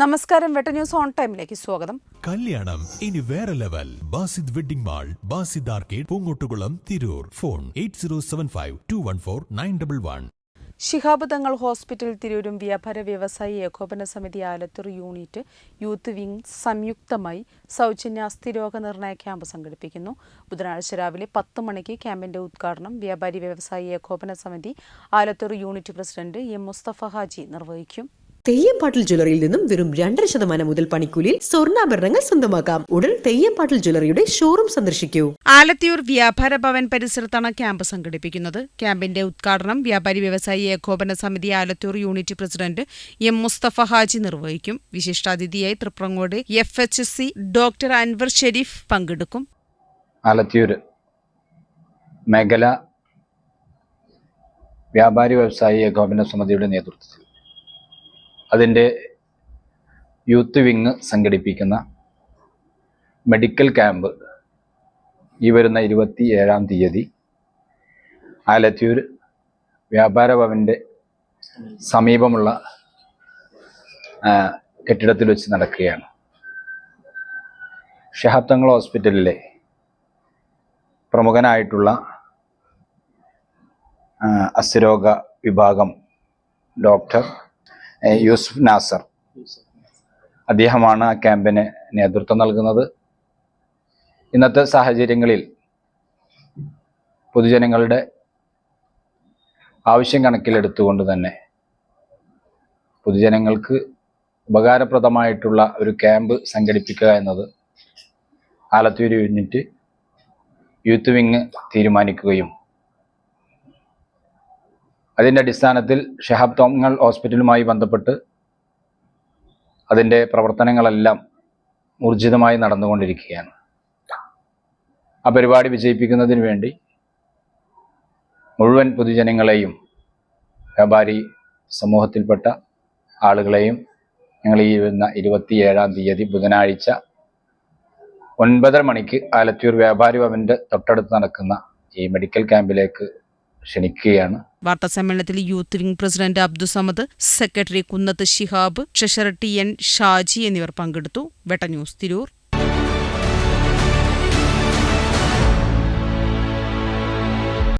നമസ്കാരം വെട്ട news on ടൈമിലേക്ക് സ്വാഗതം. കല്യാണം ഇനി വേറെ level. Basid wedding mall Basid arcade Poongottukulam Tirur. Phone eight zero seven five two one four nine double one. Shihab Thangal hospital തിരൂരും വ്യാപാര വ്യവസായി ഏകോപന സമിതി ആലത്തൂർ യൂണിറ്റ് യൂത്ത് വിംഗ് സംയുക്തമായി സൗജന്യ അസ്ഥിരോഗ നിർണയ ക്യാമ്പ് സംഘടിപ്പിക്കുന്നു. ബുധനാഴ്ച രാവിലെ പത്ത് മണിക്ക് ക്യാമ്പിന്റെ ഉദ്ഘാടനം വ്യാപാരി വ്യവസായി ഏകോപന സമിതി Alathur unit president M Mustafa Haji നിർവഹിക്കും. തെയ്യംപാട്ടിൽ ജ്വല്ലറിയിൽ നിന്നും വെറും രണ്ടര ശതമാനം മുതൽ പണിക്കൂലിയിൽ സ്വർണാഭരണങ്ങൾ സ്വന്തമാക്കാം. ഉടൻ തെയ്യംപാട്ടിൽ ജ്വല്ലറിയുടെ ഷോറൂം സന്ദർശിക്കൂ. ആലത്തിയൂർ വ്യാപാര ഭവൻ പരിസരത്താണ് ക്യാമ്പ് സംഘടിപ്പിക്കുന്നത്. ക്യാമ്പിന്റെ ഉദ്ഘാടനം വ്യാപാരി വ്യവസായി ഏകോപന സമിതി Alathur unit president M Mustafa Haji നിർവഹിക്കും. വിശിഷ്ടാതിഥിയായി Triprangode F H S C doctor Anwar Sherif പങ്കെടുക്കും. ആലത്തിയൂർ മേഖല വ്യാപാരി വ്യവസായി ഏകോപന സമിതിയുടെ നേതൃത്വത്തിൽ അതിന്റെ യൂത്ത് വിങ് സംഘടിപ്പിക്കുന്ന മെഡിക്കൽ ക്യാമ്പ് ഈ വരുന്ന ഇരുപത്തി ഏഴാം തീയതി ആലത്തിയൂർ വ്യാപാര ഭവന്റെ സമീപമുള്ള കെട്ടിടത്തിൽ വെച്ച് നടക്കുകയാണ്. ഷഹാബ് ഹോസ്പിറ്റലിലെ പ്രമുഖനായിട്ടുള്ള അസ്ഥിരോഗ വിഭാഗം ഡോക്ടർ യൂസുഫ് നാസർ. അദ്ദേഹമാണ് ആ ക്യാമ്പിന് നേതൃത്വം നൽകുന്നത്. ഇന്നത്തെ സാഹചര്യങ്ങളിൽ പൊതുജനങ്ങളുടെ ആവശ്യം കണക്കിലെടുത്തുകൊണ്ട് തന്നെ പൊതുജനങ്ങൾക്ക് ഉപകാരപ്രദമായിട്ടുള്ള ഒരു ക്യാമ്പ് സംഘടിപ്പിക്കുക എന്നത് ആലത്തൂർ യൂണിറ്റ് യൂത്ത് വിങ് തീരുമാനിക്കുകയും അതിന്റെ അടിസ്ഥാനത്തിൽ ഷഹാബ് തോങ്ങൾ ഹോസ്പിറ്റലുമായി ബന്ധപ്പെട്ട് അതിന്റെ പ്രവർത്തനങ്ങളെല്ലാം ഊർജിതമായി നടന്നുകൊണ്ടിരിക്കുകയാണ്. ആ പരിപാടി വിജയിപ്പിക്കുന്നതിന് വേണ്ടി മുഴുവൻ പൊതുജനങ്ങളെയും വ്യാപാരി സമൂഹത്തിൽപ്പെട്ട ആളുകളെയും ഞങ്ങൾ ഈ വരുന്ന ഇരുപത്തിയേഴാം തീയതി ബുധനാഴ്ച ഒൻപതര മണിക്ക് ആലത്തൂർ വ്യാപാരി ഭവന്റെ തൊട്ടടുത്ത് നടക്കുന്ന ഈ മെഡിക്കൽ ക്യാമ്പിലേക്ക് ക്ഷണിക്കുകയാണ്. വാർത്താ സമ്മേളനത്തിൽ youth wing president Abdussamad secretary Kunnath Shihab treasurer T N Shaji എന്നിവർ പങ്കെടുത്തു. വെട്ട ന്യൂസ് തിരൂർ.